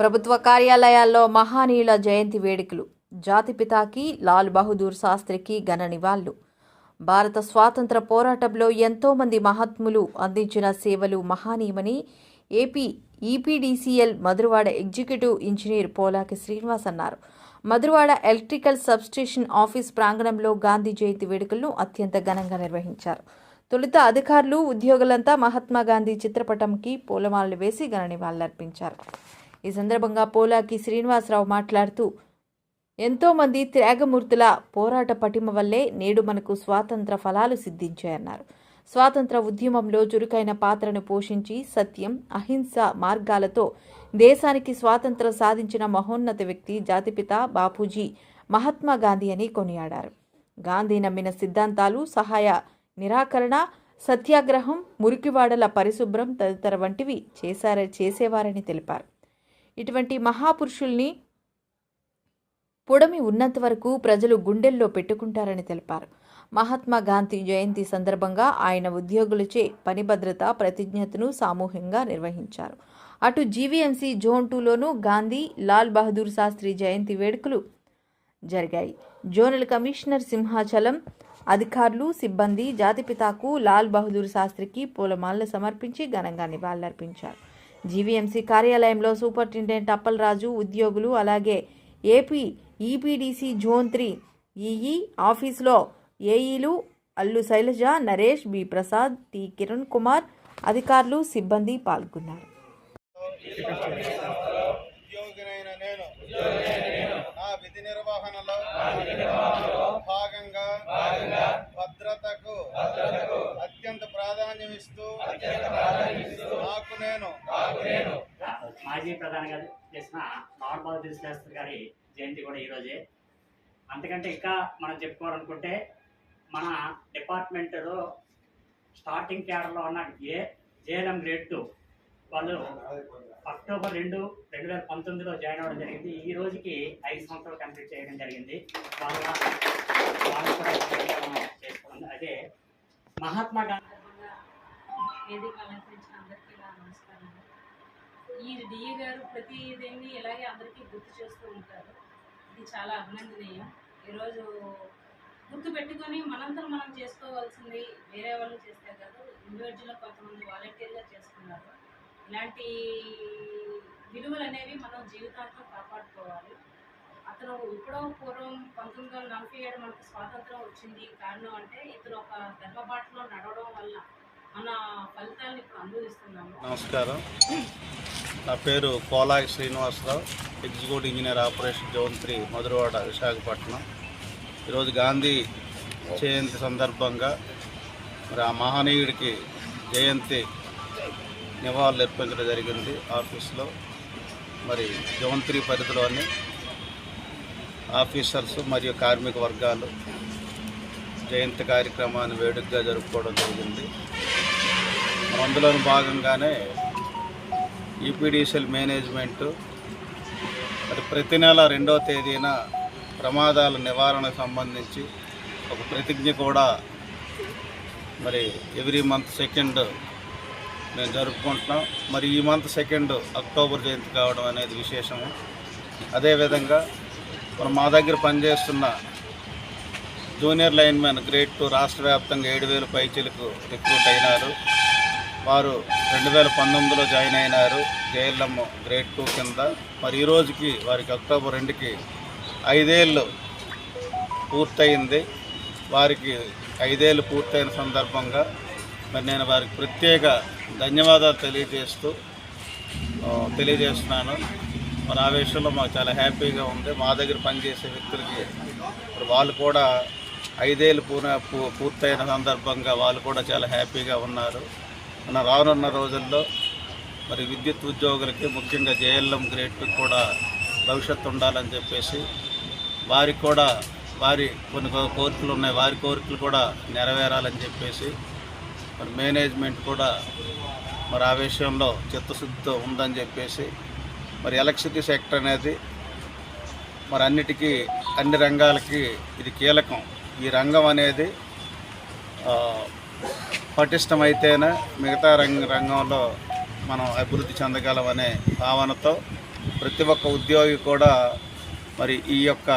ప్రభుత్వ కార్యాలయాల్లో మహానీయుల జయంతి వేడుకలు. జాతిపితాకి లాల్ బహదూర్ శాస్త్రికి ఘన నివాళులు. భారత స్వాతంత్ర పోరాటంలో ఎంతోమంది మహాత్ములు అందించిన సేవలు మహానీయమని AP EPDCL Madhurawada executive engineer Polaki Srinivas అన్నారు. మధురవాడ ఎలక్ట్రికల్ సబ్స్టేషన్ ఆఫీస్ ప్రాంగణంలో గాంధీ జయంతి వేడుకలను అత్యంత ఘనంగా నిర్వహించారు. తొలుత అధికారులు ఉద్యోగులంతా మహాత్మా గాంధీ చిత్రపటంకి పూలమాలలు వేసి ఘన నివాళులర్పించారు. ఈ సందర్భంగా పోలాకి శ్రీనివాసరావు మాట్లాడుతూ ఎంతోమంది త్యాగమూర్తుల పోరాట పటిమ వల్లే నేడు మనకు స్వాతంత్ర ఫలాలు సిద్ధించాయన్నారు. స్వాతంత్ర ఉద్యమంలో చురుకైన పాత్రను పోషించి సత్యం అహింస మార్గాలతో దేశానికి స్వాతంత్రం సాధించిన మహోన్నత వ్యక్తి జాతిపిత బాపూజీ మహాత్మా గాంధీ అని కొనియాడారు. గాంధీ నమ్మిన సిద్ధాంతాలు సహాయ నిరాకరణ సత్యాగ్రహం మురికివాడల పరిశుభ్రం తదితర వంటివి చేశార చేసేవారని తెలిపారు. ఇటువంటి మహాపురుషుల్ని పొడమి ఉన్నంత వరకు ప్రజలు గుండెల్లో పెట్టుకుంటారని తెలిపారు. మహాత్మా గాంధీ జయంతి సందర్భంగా ఆయన ఉద్యోగులచే పని భద్రత ప్రతిజ్ఞతను సామూహికంగా నిర్వహించారు. అటు జీవీఎంసీ జోన్ టూలోనూ గాంధీ లాల్ బహదూర్ శాస్త్రి జయంతి వేడుకలు జరిగాయి. జోనల్ కమిషనర్ సింహాచలం అధికారులు సిబ్బంది జాతిపితాకు లాల్ బహదూర్ శాస్త్రికి పూలమాలలు సమర్పించి ఘనంగా నివాళులర్పించారు. జీవీఎంసీ కార్యాలయంలో సూపరింటెండెంట్ అప్పలరాజు ఉద్యోగులు అలాగే AP EPDC zone three EE ఆఫీసులో ఏఈలు అల్లు శైలజ నరేష్ బి ప్రసాద్ టి కిరణ్ కుమార్ అధికారులు సిబ్బంది పాల్గొన్నారు. నేను నా విధి నిర్వహణలో ప్రధానంగా చేసిన నార్మల్ బహదూర్ శాస్త్రి గారి జయంతి కూడా ఈరోజే అంతకంటే ఇంకా మనం చెప్పుకోవాలనుకుంటే మన డిపార్ట్మెంట్లో స్టార్టింగ్ క్యాడర్లో ఉన్న ఏ జేఎల్ఎం గ్రేడ్ టూ వాళ్ళు అక్టోబర్ రెండు రెండు వేల పంతొమ్మిదిలో జాయిన్ అవ్వడం జరిగింది. ఈ రోజుకి ఐదు సంవత్సరాలు కంప్లీట్ చేయడం జరిగింది. వాళ్ళ వాళ్ళు కూడా చేసుకోవడం అదే మహాత్మా గాంధీ వేదిక అలంకరించిన అందరికీ నమస్కారం. ఈ డిఈ గారు ప్రతి దీన్ని ఇలాగే అందరికీ గుర్తు చేస్తూ ఉంటారు. ఇది చాలా అభినందనీయం. ఈరోజు గుర్తు పెట్టుకొని మనంతా మనం చేసుకోవాల్సింది వేరే వాళ్ళు చేస్తే కాదు ఇండివిజువల్గా కొంతమంది వాలంటీర్గా చేస్తున్నారు ఇలాంటి విలువలు అనేవి మనం జీవితాంతం కాపాడుకోవాలి. అతను ఇప్పుడో పూర్వం పంతొమ్మిది వందల నలభై ఏడు మనకు స్వాతంత్రం వచ్చింది. కారణం అంటే ఇతను ఒక గర్భబాటలో నడవడం వల్ల మన ఫలితాలను ఇప్పుడు అనుభవిస్తున్నాము నమస్కారం. నా పేరు Kolayi Srinivasarao executive engineer operation zone three Madhurawada Visakhapatnam. ఈరోజు గాంధీ జయంతి సందర్భంగా మరి ఆ మహనీయుడికి జయంతి నివాళులు అర్పించడం జరిగింది ఆఫీస్లో. మరి జోన్ త్రీ పరిధిలోని ఆఫీసర్స్ మరియు కార్మిక వర్గాలు జయంతి కార్యక్రమాన్ని వేడుకగా జరుపుకోవడం జరిగింది. అందులో అందులోని భాగంగానే ఈపీడీసీఎల్ మేనేజ్మెంటు మరి ప్రతి నెల రెండో తేదీన ప్రమాదాల నివారణకు సంబంధించి ఒక ప్రతిజ్ఞ కూడా మరి ఎవ్రీ మంత్ సెకండ్ మేము జరుపుకుంటున్నాం. మరి ఈ మంత్ సెకండ్ అక్టోబర్ జయంతి కావడం అనేది విశేషము. అదేవిధంగా మనం మా దగ్గర పనిచేస్తున్న జూనియర్ లైన్మెన్ గ్రేడ్ టూ రాష్ట్ర వ్యాప్తంగా ఏడు వేలు పైచీలకు రిక్రూట్ అయినారు. వారు రెండు వేల పంతొమ్మిదిలో జాయిన్ అయినారు. జేఎల్ఎం గ్రేడ్ టూ కింద. మరి ఈ రోజుకి వారికి అక్టోబర్ రెండుకి ఐదేళ్ళు పూర్తయింది. వారికి ఐదేళ్ళు పూర్తయిన సందర్భంగా మరి నేను వారికి ప్రత్యేక ధన్యవాదాలు తెలియజేస్తూ తెలియజేస్తున్నాను. మరి ఆ విషయంలో మాకు చాలా హ్యాపీగా ఉంది. మా దగ్గర పనిచేసే వ్యక్తులకి వాళ్ళు కూడా ఐదేళ్ళు పూర్ణ పూ- పూర్తయిన సందర్భంగా వాళ్ళు కూడా చాలా హ్యాపీగా ఉన్నారు. మన రానున్న రోజుల్లో మరి విద్యుత్ ఉద్యోగులకి ముఖ్యంగా జేఎల్ఎం గ్రేడ్ కూడా భవిష్యత్తు ఉండాలని చెప్పేసి వారికి కూడా వారి కొన్ని కోరికలు ఉన్నాయి. వారి కోరికలు కూడా నెరవేరాలని చెప్పేసి మరి మేనేజ్మెంట్ కూడా మరి ఆ విషయంలో చిత్తశుద్ధితో ఉందని చెప్పేసి మరి ఎలక్ట్రిసిటీ సెక్టర్ అనేది మరి అన్నిటికీ అన్ని రంగాలకి ఇది కీలకం. ఈ రంగం అనేది పటిష్టమైతేనే మిగతా రంగ రంగంలో మనం అభివృద్ధి చెందగలమనే భావనతో ప్రతి ఒక్క ఉద్యోగి కూడా మరి ఈ యొక్క